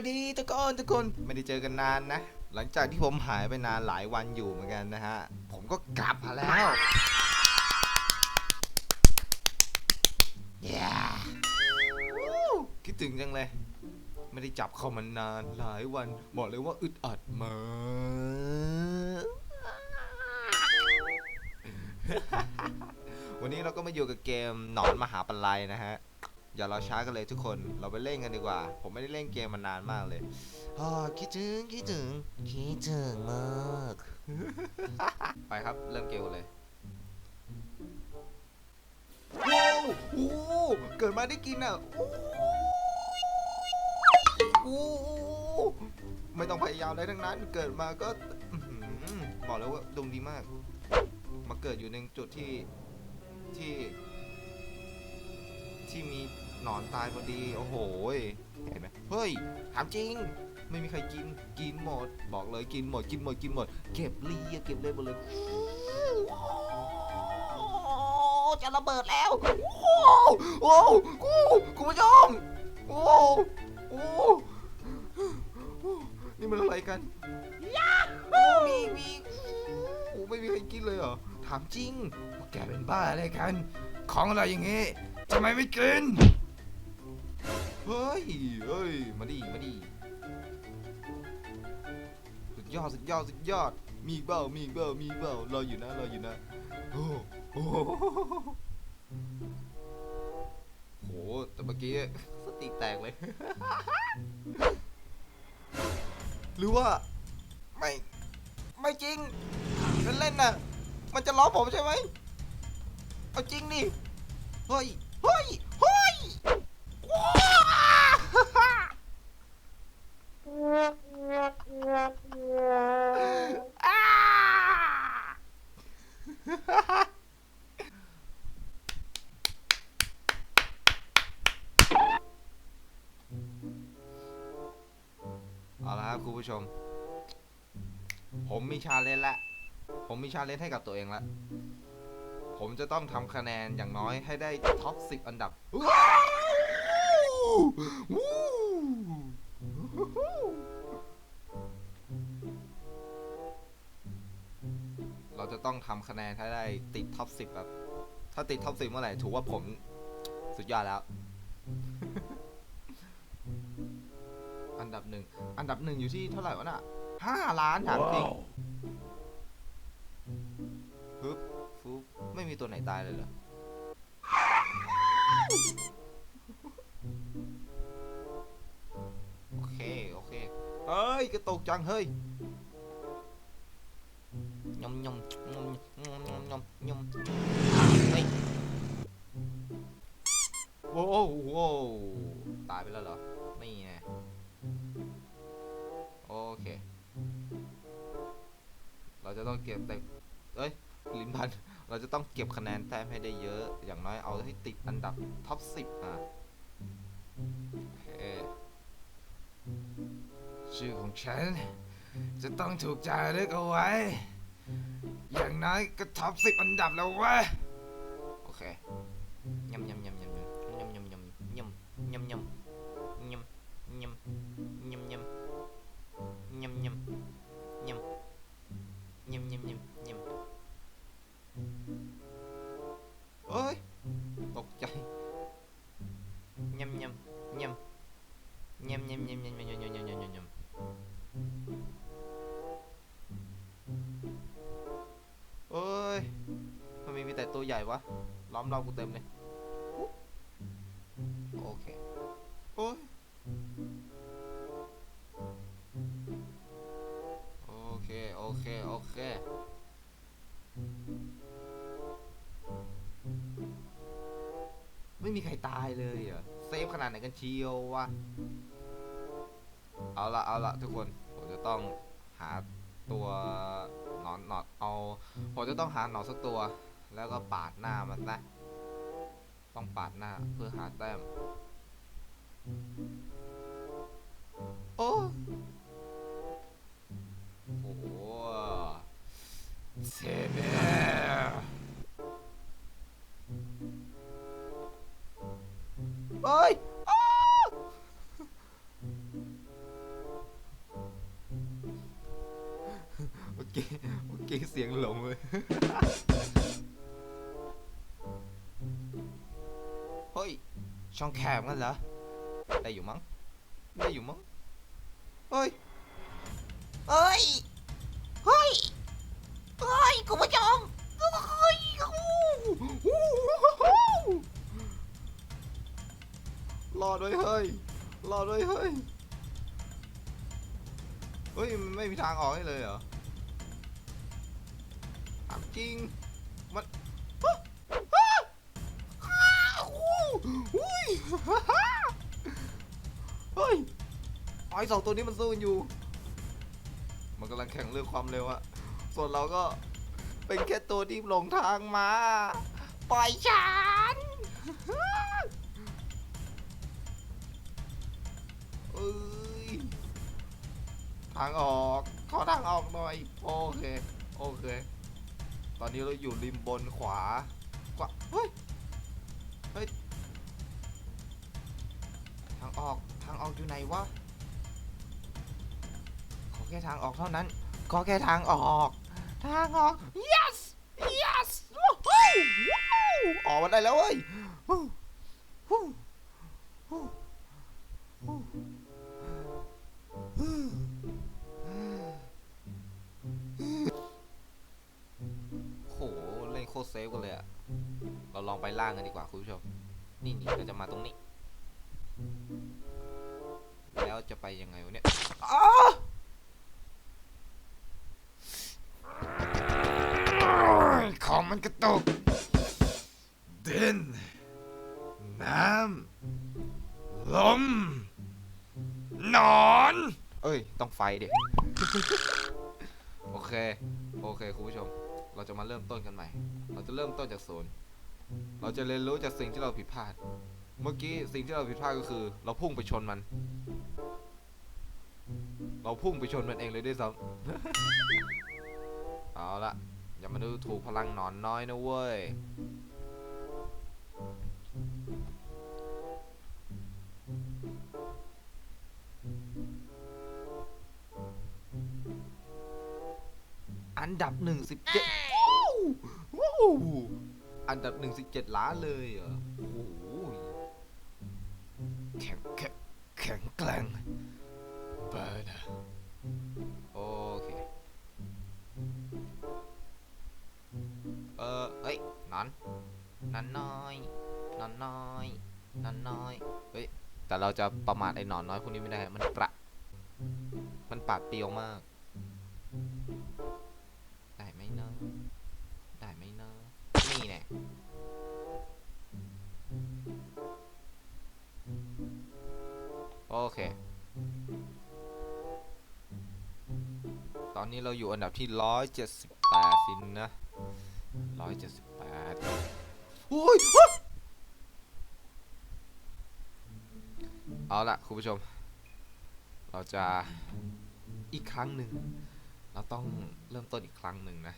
วัสดีทุกคนทุกคนไม่ได้เจอกันนานนะ หลังจากที่ผมหายไปนานหลายวันอยู่เหมือนกันนะฮะ ผมก็กลับมาแล้ว yeah. คิดถึงจังเลย ไม่ได้จับเขามันนานหลายวัน บอกเลยว่าอึดอัดมากวันนี้เราก็มาอยู่กับเกมหนอนมหาปัลายนะฮะ อย่ารอช้ากันเลยทุกคน เราไปเล่นกันดีกว่า ผมไม่ได้เล่นเกมมานานมากเลยอคิดถึงคิดถึงคิดถึงมาก ไปครับ เริ่มเกมเลยว้าวโอ้เกิดมาได้กินอะโอ้ไม่ต้องพยายามอะไรทั้งนั้น เกิดมาก็บอกแล้วว่าดวงดีมาก มาเกิดอยู่ในจุดที่ที่ ที่มีหนอนตายพอดี โอ้โห เห็นไหมเฮ้ย ถามจริง ไม่มีใครกิน กินหมด บอกเลยกินหมด กินหมด กินหมด เก็บเลียเก็บเลยหมดเลยจะระเบิดแล้ว โอ้โหกูคุณผู้ชมโอ้โหนี่มันอะไรกันยมีมีโอ้ไม่มีใครกินเลยเหรอ ถามจริง แกเป็นบ้าอะไรกัน ของอะไรอย่างงี้ ทำไมไม่กิน เฮ้ยเฮ้ย มาดิ มาดิ สุดยอด สุดยอด สุดยอด มีเบ้ามีเบ้ามีเบ้ารออยู่นะ รออยู่นะ โอ้โหโห แต่เมื่อกี้สติแตกเลย หรือว่า ไม่ ไม่จริงเล่นๆน่ะ มันจะล้อผมใช่ไหม เอาจริงดิ เฮ้ย ยเฮ้ยว้าอาเอาละครับคุณผู้ชม ผมมีชาเลนจ์ละ ผมมีชาเลนจ์ให้กับตัวเองละ ผมจะต้องทำคะแนนอย่างน้อยให้ได้ท็อป 10 อันดับเราจะต้องทำคะแนนให้ได้ติดท็อป 10 แบบ ถ้าติดท็อป 10 เมื่อไหร่ถือว่าผมสุดยอดแล้ว อันดับหนึ่ง อันดับหนึ่งอยู่ที่เท่าไหร่วะน่ะห้าล้านถามจริงปึ๊บ ฟุไม่มีตัวไหนตายเลยเหรอ โอเค โอเค เฮ้ย กระตกจัง เฮ้ยยมยมยมยมยมยมยมโอ้โหตายไปแล้วเหรอ นี่ไง โอเค เราจะต้องเก็บแต่เอ้ยลิ้นพัน เราจะต้องเก็บคะแนนแต้มให้ได้เยอะ อย่างน้อยเอาให้ติดอันดับท็อปสิบอะชื่อของฉัน จะต้องถูกใจารึกเอาไว้ อย่างน้อยก็ท็อปสิบอันดับแล้ววะโอเคยำยำยำยำยำยำยำยำยำยำยำ อมเรากูเต็มเลย โอเค โอ้ย โอเค โอเค โอเค ไม่มีใครตายเลยเหรอ เซฟขนาดไหนกันเชียววะ เอาละเอาละทุกคน ผมจะต้องหาตัวหนอนหนอนเอา ผมจะต้องหาหนอนสักตัว แล้วก็ปาดหน้ามันนะ ต้องปาดหน้าเพื่อหาแต้ม โอ้ รอด้วยเฮ้ยรอด้วยเฮ้ยเฮ้ยมันไม่มีทางออกให้เลยเหรอถามจริงมันฮะฮะอ้าวอุ้ยเฮ้ยไอสองตัวนี้มันสู้กันอยู่ มันกำลังแข่งเรื่องความเร็วอะส่วนเราก็เป็นแค่ตัวที่หลงทางมา ปล่อยฉัน อ้ยทางออกขอทางออกหน่อย โอเค โอเค ตอนนี้เราอยู่ริมบนขวา ขวา เฮ้ย เฮ้ย ทางออก ทางออกอยู่ไหนวะ ขอแค่ทางออกเท่านั้น ขอแค่ทางออก ทางออก yes yes ว้าวออกมาได้แล้วเว้ย เล่นโคตรเซฟกันเลยอะเราลองไปล่างกันดีกว่าคุณผู้ชม นี่นี่เราจะมาตรงนี้ แล้วจะไปยังไงวะเนี่ยอ้าของมันกระตุกดินน้ำลมหนอน เอ้ย ต้องไฟเด็โอเค โอเค คุณผู้ชม เราจะมาเริ่มต้นกันใหม่ เราจะเริ่มต้นจากศูนย์เราจะเรียนรู้จากสิ่งที่เราผิดพลาด เมื่อกี้สิ่งที่เราผิดพลาดก็คือ เราพุ่งไปชนมัน เราพุ่งไปชนมันเองเลยด้วยซ้ำเอาละอย่ามาดูถูกพลังหนอนน้อยนะเว้ยอันดับหนึ่งสิบเจ็ด อันดับหนึ่งสิบเจ็ดล้านเลยเหรอโอ้โหแข็งแข็งแข็งแกร่งเบิร์ดอะโอเค เออเอ้ยนอนนอนน้อยนอนน้อยนอนน้อยเฮ้ยแต่เราจะประมาทไอ้หนอนน้อยพวกนี้ไม่ได้ มันประมันปาดเปรียวมาก นี้เราอยู่อันดับที่ 178 สินนะ 178โอ้ยเฮ้ย เอาละคุณผู้ชม เราจะอีกครั้งหนึ่ง เราต้องเริ่มต้นอีกครั้งหนึ่งนะ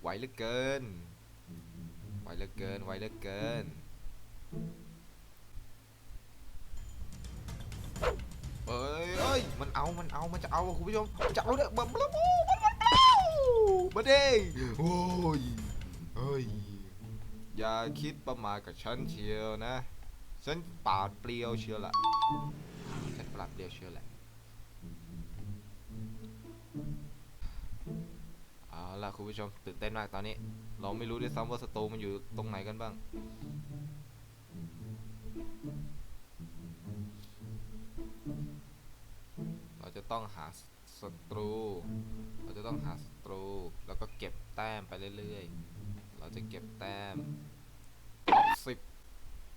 ไหวเหลือเกิน ไหวเหลือเกิน ไหวเหลือเกิน เอ้ยเอ้ยมันเอา มันเอา มันจะเอาคุณผู้ชมจะเอาเนี่ยมันมันมันมันมาเด้งโอ้ยเฮ้ย อย่าคิดประมาทกับฉันเชียวนะ ฉันปาดเปรียวเชียวละฉันปาดเปรียวเชียวแหละเอาล่ะคุณผู้ชมตื่นเต้นมากตอนนี้ เราไม่รู้ด้วยซ้ำว่าสตูมันอยู่ตรงไหนกันบ้าง จะต้องหาศัตรู เราจะต้องหาศัตรู แล้วก็เก็บแต้มไปเรื่อยๆ เราจะเก็บแต้มท็อปสิบ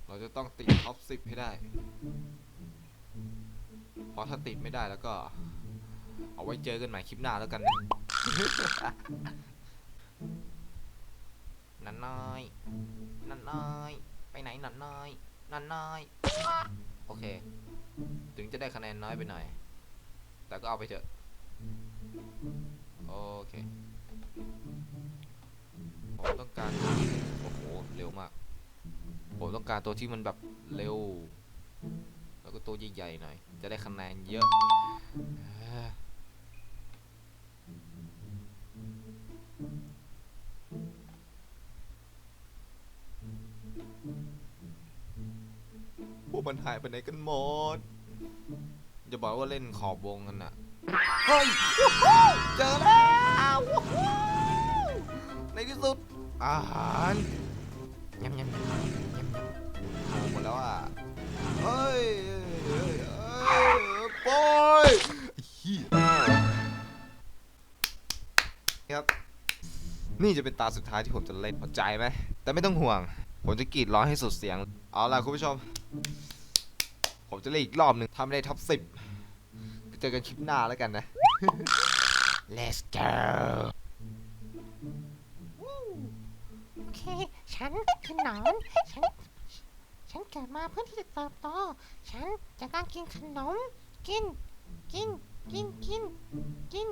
เราจะต้องติดท็อปสิบให้ได้ เพราะถ้าติดไม่ได้แล้วก็ เอาไว้เจอกันใหม่คลิปหน้าแล้วกันนะนันน้อย นันน้อย ไปไหนนันน้อย นันน้อย โอเค ถึงจะได้คะแนนน้อยไปหน่อย แต่ก็เอาไปเถอะ โอเคผมต้องการโอ้โห เร็วมาก ผมต้องการตัวที่มันแบบเร็ว แล้วก็ตัวใหญ่ๆหน่อย จะได้คะแนนเยอะพวกมันหายไปไหนกันหมด จะบอกว่าเล่นขอบวงกันอะเฮ้ยวู้ฮู้เจอแล้ววู้ฮู้ในที่สุดอาหารยำยำยำยำยำโอ้หมดแล้วอะเฮ้ยเฮ้ยเฮ้ยปล่อยไอ้เหี้ยครับนี่จะเป็นตาสุดท้ายที่ผมจะเล่นพอใจไหมแต่ไม่ต้องห่วง ผมจะกรีดร้องให้สุดเสียง เอาล่ะคุณผู้ชม ผมจะเล่นอีกรอบหนึ่งทำได้ท็อปสิบเจอกันคลิปหน้าแล้วกันนะ Let's go โอเค ฉันคือหนอน ฉัน ฉันเกิดมาเพื่อที่จะเติบโต ฉันจะต้องกินขนม กิน กิน กิน กิน กิน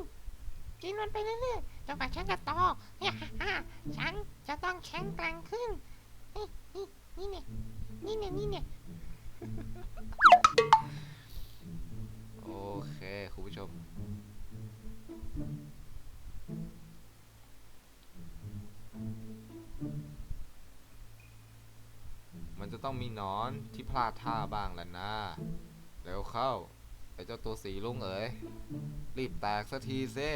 กินมันไปเรื่อยๆจนกว่าฉันจะโตเนี่ยฮ่าฉันจะต้องแข็งแกร่งขึ้น นี่นี่นี่เนี่ยนี่เนี่ยนี่เนี่ย โอเค คุณผู้ชม มันจะต้องมีนอนที่พลาดท่าบ้างแหละนะเร็วเข้าไอ้เจ้าตัวสีลุงเอ๋ย รีบแตกสักทีเซ่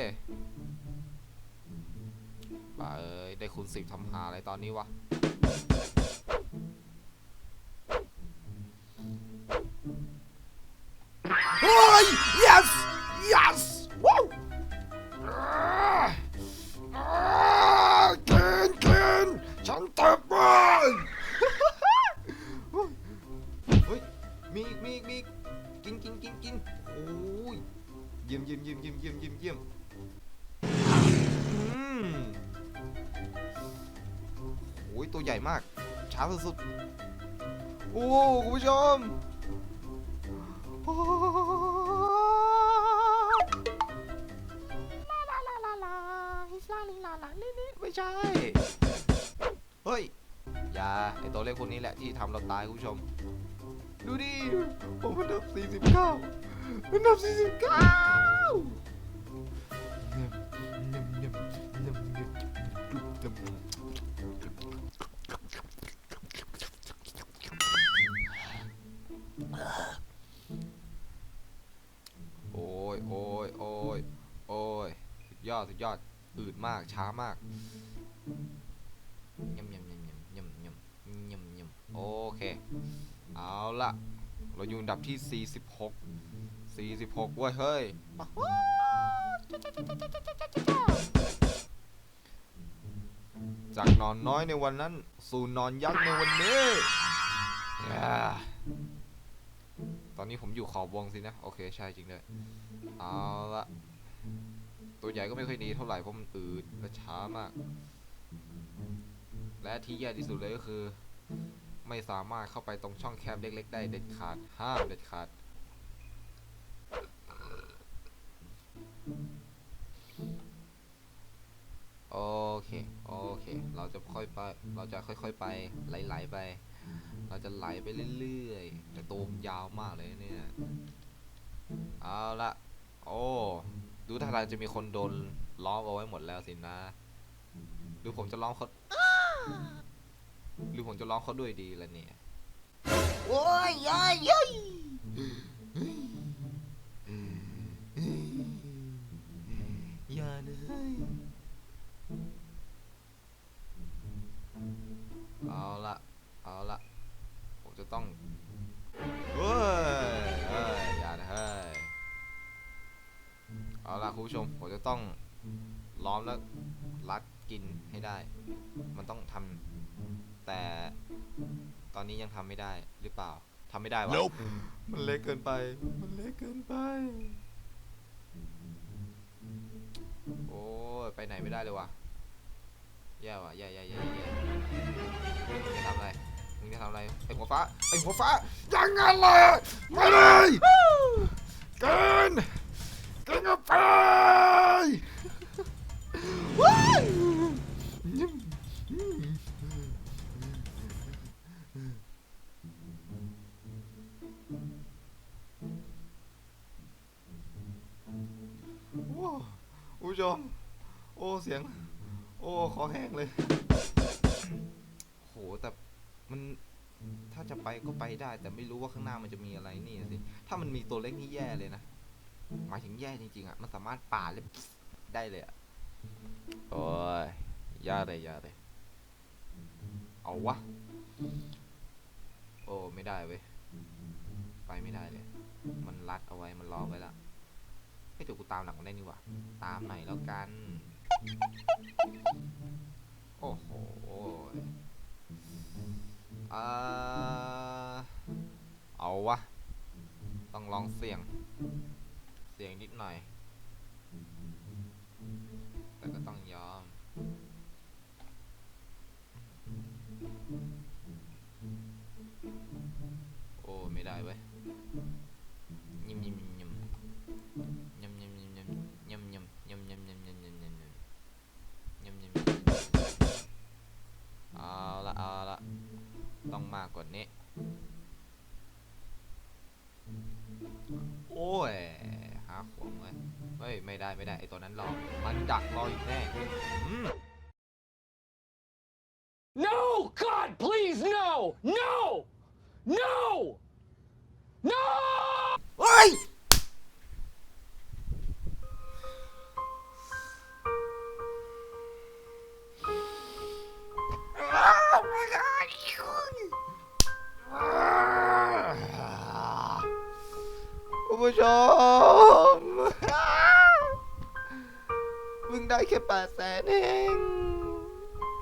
บ้าเอ้ย ได้คุณสิบทำหาอะไรตอนนี้วะ ช้าสุดๆ โอ้คุณผู้ชมโอ้ลาลาลาลาฮิสลาลิลาลาลิลิไม่ใช่ เฮ้ย อย่าไอตัวเลขพวกนี้แหละที่ทำเราตายคุณผู้ชม ดูดิผมมันดับ49มันดับ49 ดยอดอืดมากช้ามากยำยำยำยำยำยำยำยำโอเค เอาละเราอยู่อันดับที่ 46 46เว้ยเฮ้ยจากนอนน้อยในวันนั้น สู่นอนยักษ์ในวันนี้ ตอนนี้ผมอยู่ขอบวงสินะ โอเค ใช่จริงด้วยเอาละ ตัวใหญ่ก็ไม่ค่อยดีเท่าไหร่เพราะมันอืดและช้ามาก และที่แย่ที่สุดเลยก็คือ ไม่สามารถเข้าไปตรงช่องแคบเล็ก ๆ ได้เด็ดขาดห้ามเด็ดขาดโอเค โอเค เราจะค่อยไป เราจะค่อยๆไป ไหลๆไป เราจะไหลไปเรื่อยๆ แต่ตัวมันยาวมากเลยเนี่ย เอาละ โอ้ ดูท่าทางจะมีคนโดนล้อมเอาไว้หมดแล้วสินะหรือผมจะล้อมเขาหรือผมจะล้อมเขาด้วยดีละเนี่ย โอ้ยเย้ยเย้ยอย่าเลย กินให้ได้ มันต้องทำแต่ตอนนี้ยังทำไม่ได้หรือเปล่าทำไม่ได้วะมันเล็กเกินไป มันเล็กเกินไป โอ้ยไปไหนไม่ได้เลยว่ะแย่ว่ะแย่แย่แย่แย่มึงจะทำอะไร มึงจะทำอะไร ไอ้หัวฟ้า ไอ้หัวฟ้าอย่างงั้นเลยไปเลยเกินเกินกับไป ผู้ชม โอ้เสียง โอ้คอแห้งเลยโหแต่มันถ้าจะไปก็ไปได้ แต่ไม่รู้ว่าข้างหน้ามันจะมีอะไรนี่สิถ้ามันมีตัวเล็กนี่แย่เลยนะหมายถึงแย่จริงๆอะมันสามารถป่าเลยได้เลยอะโอ้ยยากเลยยากเลยเอาวะโอ้ไม่ได้เว้ยไปไม่ได้เลย มันรัดเอาไว้มันล็อกไว้แล้ว ให้ยเดี๋ยวกูตามหลังมันได้นี่หว่าตามหน่อยแล้วกัน โอ้โหอ่าเอาวะ ต้องลองเสี่ยง เสี่ยงนิดหน่อย โอ้ยหาขวงไว้เฮ้ยไม่ได้ไม่ได้ไอตัวนั้นรอมันดักรออยู่แน่อืม No! God, please, no! No! No! No! มมึงได้แค่แปดแสนเอง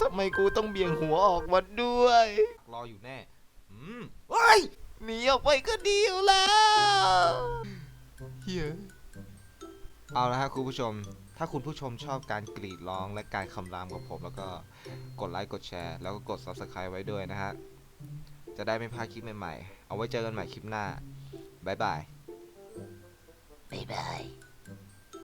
ทำไมกูต้องเบี่ยงหัวออกมาด้วย รออยู่แน่ อืมเฮ้ยหนีออกไปก็ดีอยู่แล้วเฮียเอาละฮะคุณผู้ชม ถ้าคุณผู้ชมชอบการกรีดร้องและการคำรามกับผม แล้วก็กดไลค์กดแชร์ แล้วก็กด Subscribe ไว้ด้วยนะฮะ จะได้ไม่พลาดคลิปใหม่ๆ เอาไว้เจอกันใหม่คลิปหน้า บ๊ายบาย Bye bye.